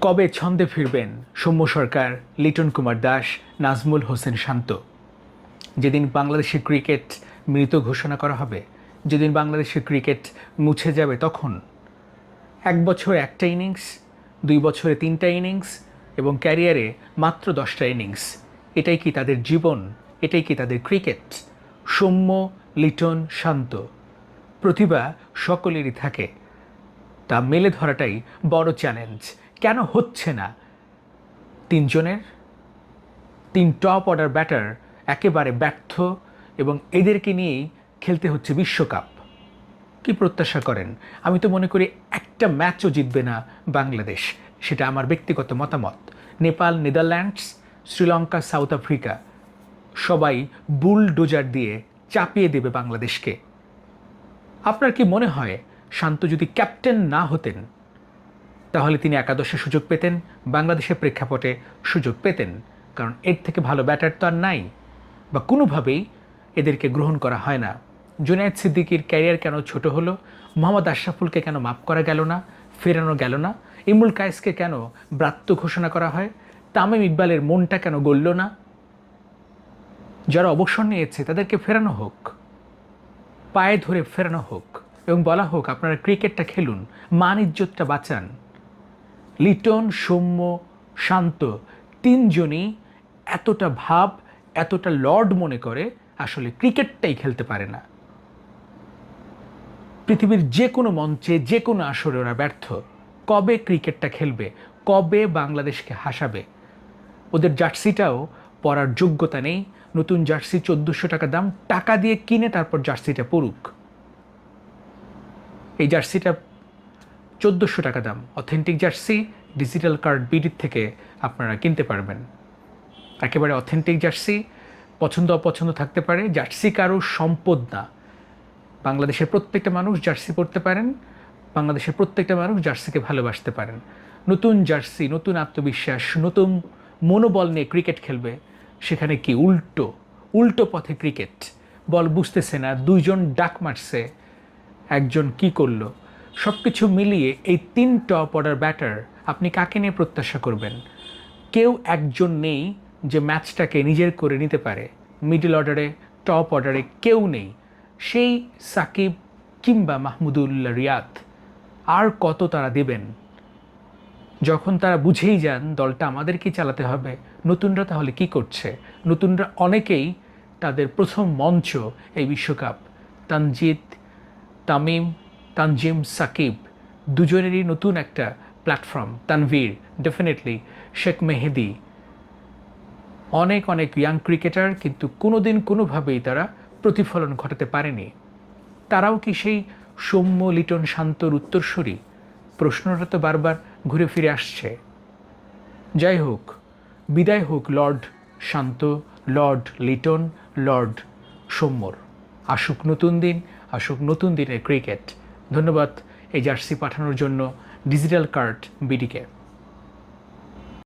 কবে ছন্দে ফিরবেন সৌম্য সরকার, লিটন কুমার দাস, নাজমুল হোসেন শান্ত? যেদিন বাংলাদেশের ক্রিকেট মৃত ঘোষণা করা হবে, যেদিন বাংলাদেশের ক্রিকেট মুছে যাবে তখন এক বছর একটা ইনিংস, দুই বছরে তিনটা ইনিংস এবং ক্যারিয়ারে মাত্র দশটা ইনিংস। এটাই কি তাদের জীবন? এটাই কি তাদের ক্রিকেট? সৌম্য, লিটন, শান্ত। প্রতিভা সকলেরই থাকে। তা মেলে ধরাটাই বড় চ্যালেঞ্জ। কেন হচ্ছে না? তিনজনের? তিন টপ অর্ডার ব্যাটার একেবারে ব্যর্থ এবং এদেরকে নিয়েই খেলতে হচ্ছে বিশ্বকাপ। কি প্রত্যাশা করেন? আমি তো মনে করি একটা ম্যাচও জিতবে না বাংলাদেশ। সেটা আমার ব্যক্তিগত মতামত। Nepal, Netherlands, Sri Lanka, South Africa সবাই বুলডোজার দিয়ে চাপিয়ে দেবে বাংলাদেশকে। আপনার কি মনে হয়, শান্ত যদি ক্যাপ্টেন না হতেন তাহলে তিনি একাদশে সুযোগ পেতেন, বাংলাদেশের প্রেক্ষাপটে সুযোগ পেতেন, কারণ এর থেকে ভালো ব্যাটার তো আর নাই বা কোনোভাবেই এদেরকে গ্রহণ করা হয় না। জুনায়েদ সিদ্দিকির ক্যারিয়ার কেন ছোট হলো? মোহাম্মদ আশরাফুলকে কেন মাফ করা গেল না? ফেরানো গেল না? ইমরুল কায়েসকে কেন ব্রাত্য ঘোষণা করা হয়? তামিম ইকবালের মনটা কেন গড়ল না? যারা অবসর নিয়েছে, তাদেরকে ফেরানো হোক। পায়ে ধরে ফেরানো হোক এবং বলা হোক, আপনারা ক্রিকেটটা খেলুন, মান ইজ্জতটা বাঁচান। লিটন, সৌম্য, শান্ত তিনজনই এতটা ভাব, এতটা লর্ড মনে করে আসলে ক্রিকেটটাই খেলতে পারে না। পৃথিবীর যে কোনো মঞ্চে, যে কোনো আসরে ওরা ব্যর্থ। কবে ক্রিকেটটা খেলবে, কবে বাংলাদেশকে হাসাবে? ওদের জার্সিটাও পরার যোগ্যতা নেই। নতুন জার্সি চোদ্দোশো টাকা দাম, টাকা দিয়ে কিনে তারপর জার্সিটা পড়ুক এই জার্সিটা চোদ্দোশো টাকা দাম। অথেন্টিক জার্সি ডিজিটাল কার্ড বিডির থেকে আপনারা কিনতে পারবেন। একেবারে অথেন্টিক জার্সি পছন্দ অপছন্দ থাকতে পারে জার্সি কারও সম্পদ না। বাংলাদেশের প্রত্যেকটা মানুষ জার্সি পরতে পারেন, বাংলাদেশের প্রত্যেকটা মানুষ জার্সিকে ভালোবাসতে পারেন। নতুন জার্সি নতুন আত্মবিশ্বাস, নতুন মনোবল নিয়ে ক্রিকেট খেলবে, সেখানে কি উল্টো উল্টো পথে ক্রিকেট বল বুঝতেছে না, দুইজন ডাক মারছে, একজন কি করল? সব কিছু মিলিয়ে এই তিন টপ অর্ডার ব্যাটার আপনি কাকে নিয়ে প্রত্যাশা করবেন? কেউ একজন নেই যে ম্যাচটাকে নিজের করে নিতে পারে। মিডল অর্ডারে টপ অর্ডারে কেউ নেই। সেই সাকিব কিংবা মাহমুদুল্লাহ রিয়াদ আর কত তারা দেবেন? যখন তারা বুঝেই যান দলটা আমাদেরকেই চালাতে হবে, নতুনরা তাহলে কি করছে? নতুনরা অনেকেই তাদের প্রথম মঞ্চ এই বিশ্বকাপ। তানজিদ, তামিম তানজিম সাকিব দুজনেরই নতুন একটা প্ল্যাটফর্ম তানভীর ডেফিনেটলি শেখ মেহেদি। অনেক অনেক ইয়াং ক্রিকেটার কিন্তু কোনো দিন কোনোভাবেই তারা প্রতিফলন ঘটাতে পারেনি। তারাও কি সেই সৌম্য, লিটন, শান্তর উত্তরসূরি? প্রশ্নটা তো বারবার ঘুরে ফিরে আসছে। যাই হোক, বিদায় হোক lord Shanto, lord Liton, lord সৌম্যর। আসুক নতুন দিন, আসুক নতুন দিনের ক্রিকেট। ধন্যবাদ এই জার্সি পাঠানোর জন্য ডিজিটাল কার্ড বিডিকে।